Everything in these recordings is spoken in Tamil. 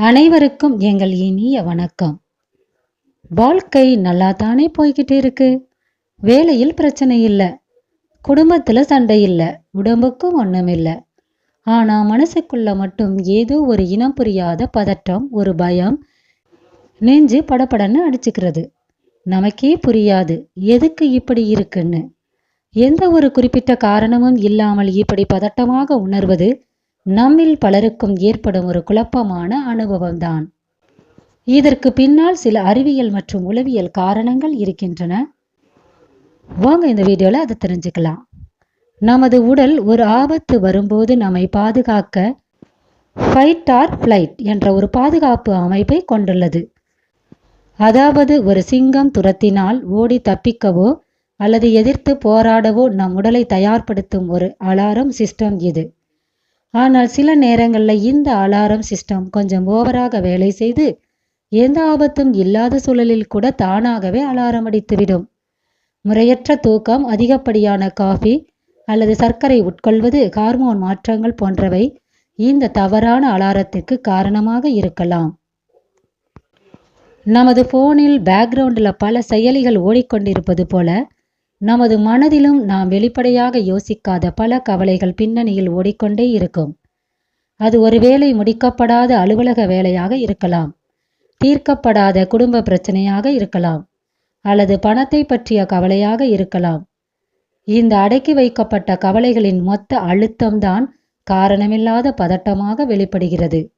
அனைவருக்கும் எங்கள் இனிய வணக்கம். வாழ்க்கை நல்லா தானே போய்கிட்டு இருக்கு. வேலையில் பிரச்சனை இல்லை. குடும்பத்தில் சண்டை இல்லை. உடம்புக்கும் ஒன்றும் இல்லை ஆனால் மனசுக்குள்ள மட்டும் ஏதோ ஒரு இனம் புரியாத பதட்டம் ஒரு பயம் நெஞ்சு படபடன்னு அடிச்சுக்கிறது. நமக்கே புரியாது. எதுக்கு இப்படி இருக்குன்னு. எந்த ஒரு குறிப்பிட்ட காரணமும் இல்லாமல் இப்படி பதட்டமாக உணர்வது நம்மில் பலருக்கும் ஏற்படும் ஒரு குழப்பமான அனுபவம்தான். இதற்கு பின்னால் சில அறிவியல் மற்றும் உளவியல் காரணங்கள் இருக்கின்றன. வாங்க இந்த வீடியோவில் அதை தெரிஞ்சுக்கலாம். நமது உடல் ஒரு ஆபத்து வரும்போது நம்மை பாதுகாக்க ஃபைட் ஆர் ஃப்ளைட் என்ற ஒரு பாதுகாப்பு அமைப்பை கொண்டுள்ளது. அதாவது ஒரு சிங்கம் துரத்தினால் ஓடி தப்பிக்கவோ அல்லது எதிர்த்து போராடவோ நம் உடலை தயார்படுத்தும் ஒரு அலாரம் சிஸ்டம் இது. ஆனால் சில நேரங்களில் இந்த அலாரம் சிஸ்டம் கொஞ்சம் ஓவராக வேலை செய்து எந்த ஆபத்தும் இல்லாத சூழலில் கூட தானாகவே அலாரம் அடித்துவிடும். முறையற்ற தூக்கம் அதிகப்படியான காஃபி அல்லது சர்க்கரை உட்கொள்வது ஹார்மோன் மாற்றங்கள் போன்றவை இந்த தவறான அலாரத்திற்கு காரணமாக இருக்கலாம். நமது போனில் பேக்ரவுண்டில் பல செயலிகள் ஓடிக்கொண்டிருப்பது போல நமது மனதிலும் நாம் வெளிப்படையாக யோசிக்காத பல கவலைகள் பின்னணியில் ஓடிக்கொண்டே இருக்கும். அது ஒருவேளை முடிக்கப்படாத அலுவலக வேலையாக இருக்கலாம். தீர்க்கப்படாத குடும்ப பிரச்சனையாக இருக்கலாம். அல்லது பணத்தை பற்றிய கவலையாக இருக்கலாம். இந்த அடக்கி வைக்கப்பட்ட கவலைகளின் மொத்த அழுத்தம்தான் காரணமில்லாத பதட்டமாக வெளிப்படுகிறது.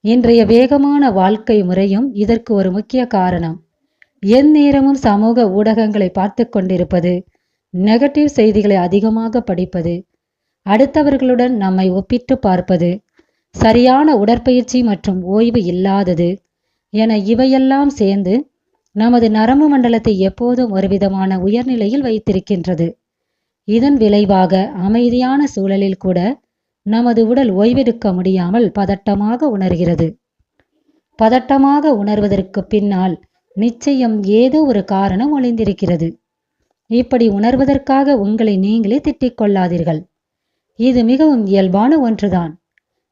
இன்றைய வேகமான வாழ்க்கை முறையும் இதற்கு ஒரு முக்கிய காரணம். எந்நேரமும் சமூக ஊடகங்களை பார்த்து கொண்டிருப்பது நெகட்டிவ் செய்திகளை அதிகமாக படிப்பது அடுத்தவர்களுடன் நம்மை ஒப்பிட்டு பார்ப்பது சரியான உடற்பயிற்சி மற்றும் ஓய்வு இல்லாதது என இவையெல்லாம் சேர்ந்து நமது நரம்பு மண்டலத்தை எப்போதும் ஒருவிதமான உயர்நிலையில் வைத்திருக்கின்றது. இதன் விளைவாக அமைதியான சூழலில் கூட நமது உடல் ஓய்வெடுக்க முடியாமல் பதட்டமாக உணர்கிறது. பதட்டமாக உணர்வதற்கு பின்னால் நிச்சயம் ஏதோ ஒரு காரணம் ஒளிந்திருக்கிறது. இப்படி உணர்வதற்காக உங்களை நீங்களே திட்டிக் கொள்ளாதீர்கள். இது மிகவும் இயல்பான ஒன்றுதான்.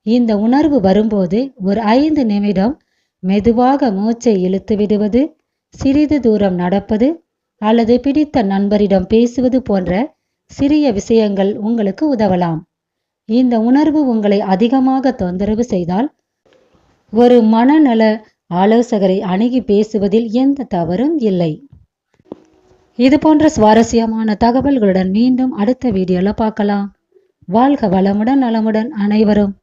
இந்த உணர்வு வரும்போது ஒரு ஐந்து நிமிடம் மெதுவாக மூச்சை இழுத்து விடுவது சிறிது தூரம் நடப்பது அல்லது பிடித்த நண்பரிடம் பேசுவது போன்ற சிறிய விஷயங்கள் உங்களுக்கு உதவலாம். இந்த உணர்வு உங்களை அதிகமாக தொந்தரவு செய்தால் ஒரு மனநல ஆலோசகரை அணுகி பேசுவதில் எந்த தவறும் இல்லை. இது போன்ற சுவாரஸ்யமான தகவல்களுடன் மீண்டும் அடுத்த வீடியோல பார்க்கலாம். வாழ்க வளமுடன் நலமுடன் அனைவரும்.